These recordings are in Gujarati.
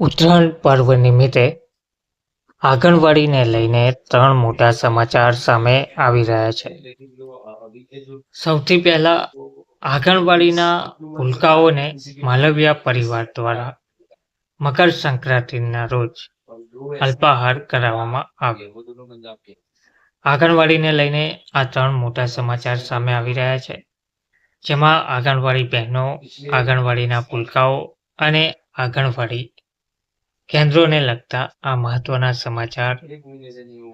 ઉત્તરાયણ પર્વ નિમિત્તે આંગણવાડીને લઈને ત્રણ મોટા સમાચાર સામે આવી રહ્યા છે. સૌથી પહેલા આંગણવાડીના ભૂલકાઓને માલવિયા પરિવાર દ્વારા મકર સંક્રાંતિના રોજ અલ્પાહાર કરાવવામાં આવ્યો. આંગણવાડીને લઈને આ ત્રણ મોટા સમાચાર સામે આવી રહ્યા છે. જેમાં આંગણવાડી બહેનો, આંગણવાડીના ભૂલકાઓ અને આંગણવાડી કેન્દ્રોને લગતા આ મહત્વના સમાચાર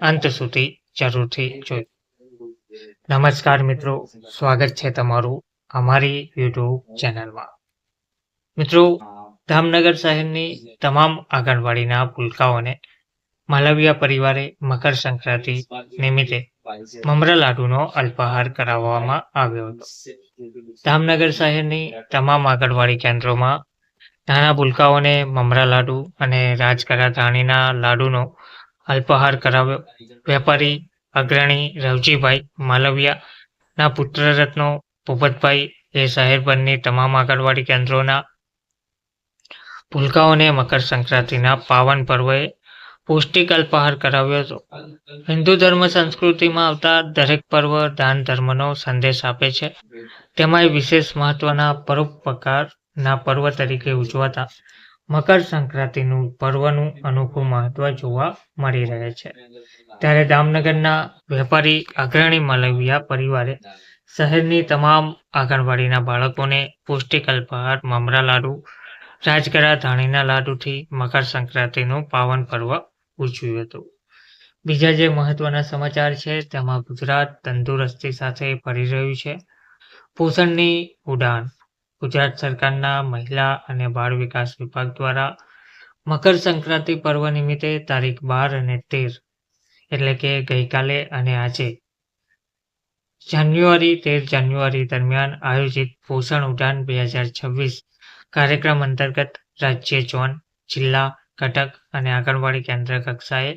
અંત સુધી જરૂરથી જોઈ નમસ્કાર મિત્રો, સ્વાગત છે તમારું અમારી યુટ્યુબ ચેનલમાં. મિત્રો, ધામનગર શહેરની તમામ આંગણવાડીના ભૂલકાઓને માલવિયા પરિવારે મકર સંક્રાંતિ નિમિત્તે મમરા લાડુનો અલ્પાહાર કરાવવામાં આવ્યો હતો. ધામનગર શહેરની તમામ આંગણવાડી કેન્દ્રોમાં નાના ભૂલકાઓને મમરા લાડુ અને રાજકરા ધાણીના લાડુનો અલ્પાહાર કરાવ્યો. વેપારી અગ્રણી રવજીભાઈ માલવિયાના પુત્રરત્નો ભૂપતભાઈ એ શહેરભરની તમામ આંગણવાડી કેન્દ્રોના ભૂલકાઓને મકર સંક્રાંતિના પાવન પર્વે પૌષ્ટિક અલ્પાહાર કરાવ્યો હતો. હિન્દુ ધર્મ સંસ્કૃતિમાં આવતા દરેક પર્વ દાન ધર્મનો સંદેશ આપે છે. તેમાંય વિશેષ મહત્વના પરોપકારના પર્વ તરીકે ઉજવાતા મકર સંક્રાંતિનું પર્વનું અનોખું મહત્વ જોવા મળી રહે છે. ત્યારે દામનગરના વેપારી અગ્રણી મલવિયા પરિવારે શહેરની તમામ આંગણવાડીના બાળકોને પૌષ્ટિક અલ્પાહાર મમરા લાડુ, રાજગરા ધાણીના લાડુથી મકર સંક્રાંતિનું પાવન પર્વ ઉજવ્યું હતું. બીજા જે મહત્વના સમાચાર છે, તેમાં ગુજરાત તંદુરસ્તી સાથે ભરી રહ્યું છે. પોષણની ઉડાન ગુજરાત સરકારના મહિલા અને બાળ વિકાસ વિભાગ દ્વારા મકર સંક્રાંતિ પર્વ નિમિત્તે તારીખ બાર અને તેર, એટલે કે ગઈકાલે અને આજે, જાન્યુઆરી, તેર જાન્યુઆરી દરમિયાન આયોજિત પોષણ ઉડાન બે હજાર છવ્વીસ કાર્યક્રમ અંતર્ગત રાજ્ય ઝોન જિલ્લા ઘટક અને આંગણવાડી કેન્દ્ર કક્ષાએ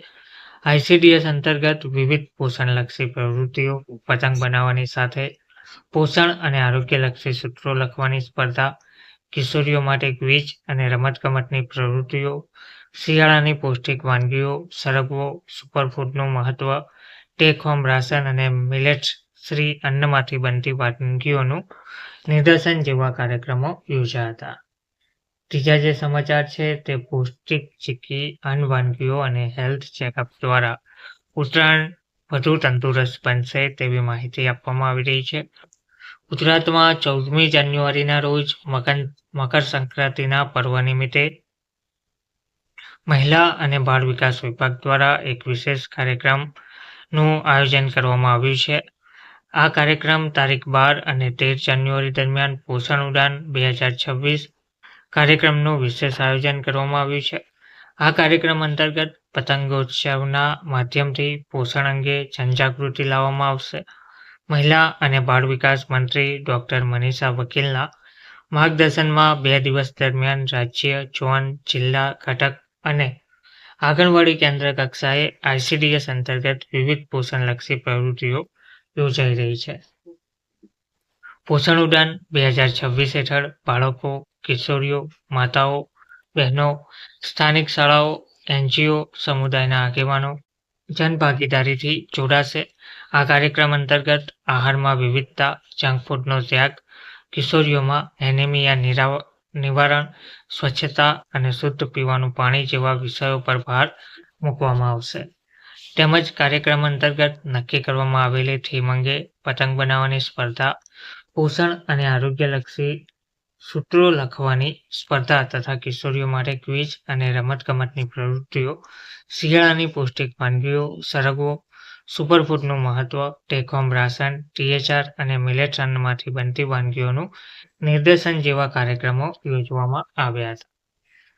આઈસીડીએસ અંતર્ગત વિવિધ પોષણલક્ષી પ્રવૃત્તિઓ, પતંગ બનાવવાની સાથે પોષણ અને આરોગ્યલક્ષી સૂત્રો લખવાની સ્પર્ધા, કિશોરીઓ માટે ક્વિઝ અને રમતગમતની પ્રવૃત્તિઓ, શિયાળાની પૌષ્ટિક વાનગીઓ, સરગવો, સુપરફૂડનું મહત્વ, ટેક હોમ રાશન અને મિલેટ્સ શ્રી અન્નમાંથી બનતી વાનગીઓનું નિદર્શન જેવા કાર્યક્રમો યોજ્યા હતા. ત્રીજા જે સમાચાર છે તે પૌષ્ટિક ચીકી અન્ન વાનગીઓ અને હેલ્થ ચેકઅપ દ્વારા ઉત્તરાયણ વધુ તંદુરસ્ત બનશે તેવી માહિતી આપવામાં આવી રહી છે. ગુજરાતમાં ચૌદમી જાન્યુઆરીના રોજ મકર મકર સંક્રાંતિના પર્વ નિમિત્તે મહિલા અને બાળ વિકાસ વિભાગ દ્વારા એક વિશેષ કાર્યક્રમનું આયોજન કરવામાં આવ્યું છે. આ કાર્યક્રમ તારીખ બાર અને તેર જાન્યુઆરી દરમિયાન પોષણ ઉડાન બે હજાર છવ્વીસ કાર્યક્રમનું વિશેષ આયોજન કરવામાં આવ્યું છે. આ કાર્યક્રમ અંતર્ગત પતંગોત્સવના માધ્યમથી પોષણ અંગે જનજાગૃતિ લાવવામાં આવશે. મહિલા અને બાળ વિકાસ મંત્રી ડોક્ટર મનીષા વકીલના માર્ગદર્શનમાં બે દિવસ દરમિયાન રાજ્ય ઝોન જિલ્લા, ઘટક અને આંગણવાડી કેન્દ્ર કક્ષાએ આઈસીડીએસ અંતર્ગત વિવિધ પોષણલક્ષી પ્રવૃત્તિઓ યોજાઈ રહી છે. પોષણ ઉડાન બે હજાર છવ્વીસ હેઠળ બાળકો, કિશોરીઓ, માતાઓ, બહેનો, સ્થાનિક શાળાઓ એનજીઓ સમુદાયના આગેવાનો જનભાગીદારીથી જોડાશે. આ કાર્યક્રમ અંતર્ગત આહારમાં વિવિધતા, જંક ફૂડનો ત્યાગ, કિશોરીઓમાં એનેમિયા નિવારણ, સ્વચ્છતા અને શુદ્ધ પીવાનું પાણી જેવા વિષયો પર ભાર મૂકવામાં આવશે. તેમજ કાર્યક્રમ અંતર્ગત નક્કી કરવામાં આવેલી થીમ અંગે પતંગ બનાવવાની સ્પર્ધા, પોષણ અને આરોગ્યલક્ષી સૂત્રો લખવાની સ્પર્ધા તથા કિશોરીઓ માટે ક્વિઝ અને રમતગમતની પ્રવૃત્તિઓ, શિયાળાની પૌષ્ટિક વાનગીઓ, સરગવો, સુપરફૂડનું મહત્વ ટેક હોમ રાશન, ટીએચઆર અને મિલેટ્સ અન્નમાંથી બનતી વાનગીઓનું નિર્દેશન જેવા કાર્યક્રમો યોજવામાં આવ્યા હતા.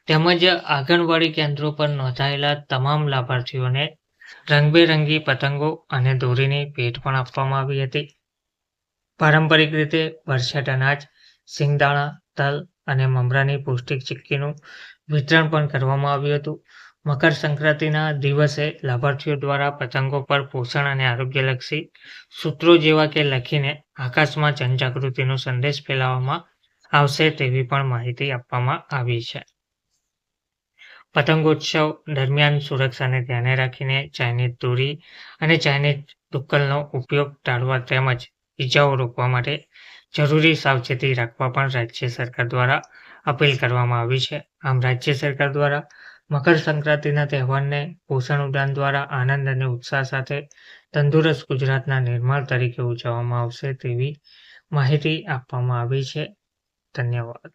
તેમજ આંગણવાડી કેન્દ્રો પર નોંધાયેલા તમામ લાભાર્થીઓને રંગબેરંગી પતંગો અને દોરીની ભેટ પણ આપવામાં આવી હતી. પારંપરિક રીતે વરસાદ અનાજ સિંગદાણા તલ અને મમરાની પૌષ્ટિક ચીક્કીનું વિતરણ પણ કરવામાં આવ્યું હતું. મકર સંક્રાંતિના દિવસે લાભાર્થીઓ દ્વારા પતંગો પર પોષણ અને આરોગ્યલક્ષી સૂત્રો જેવા કે લખીને આકાશમાં જનજાગૃતિનો સંદેશ ફેલાવવામાં આવશે તેવી પણ માહિતી આપવામાં આવી છે. પતંગોત્સવ દરમિયાન સુરક્ષાને ધ્યાને રાખીને ચાઇનીઝ દોરી અને ચાઇનીઝ દુક્કલનો ઉપયોગ ટાળવા તેમજ ઇજાઓ રોકવા માટે જરૂરી સાવચેતી રાખવા પણ રાજ્ય સરકાર દ્વારા અપીલ કરવામાં આવી છે. આમ રાજ્ય સરકાર દ્વારા મકર સંક્રાંતિના તહેવારને પોષણ ઉડાન દ્વારા આનંદ અને ઉત્સાહ સાથે તંદુરસ્ત ગુજરાતના નિર્માણ તરીકે ઉજવવામાં આવશે તેવી માહિતી આપવામાં આવી છે. ધન્યવાદ.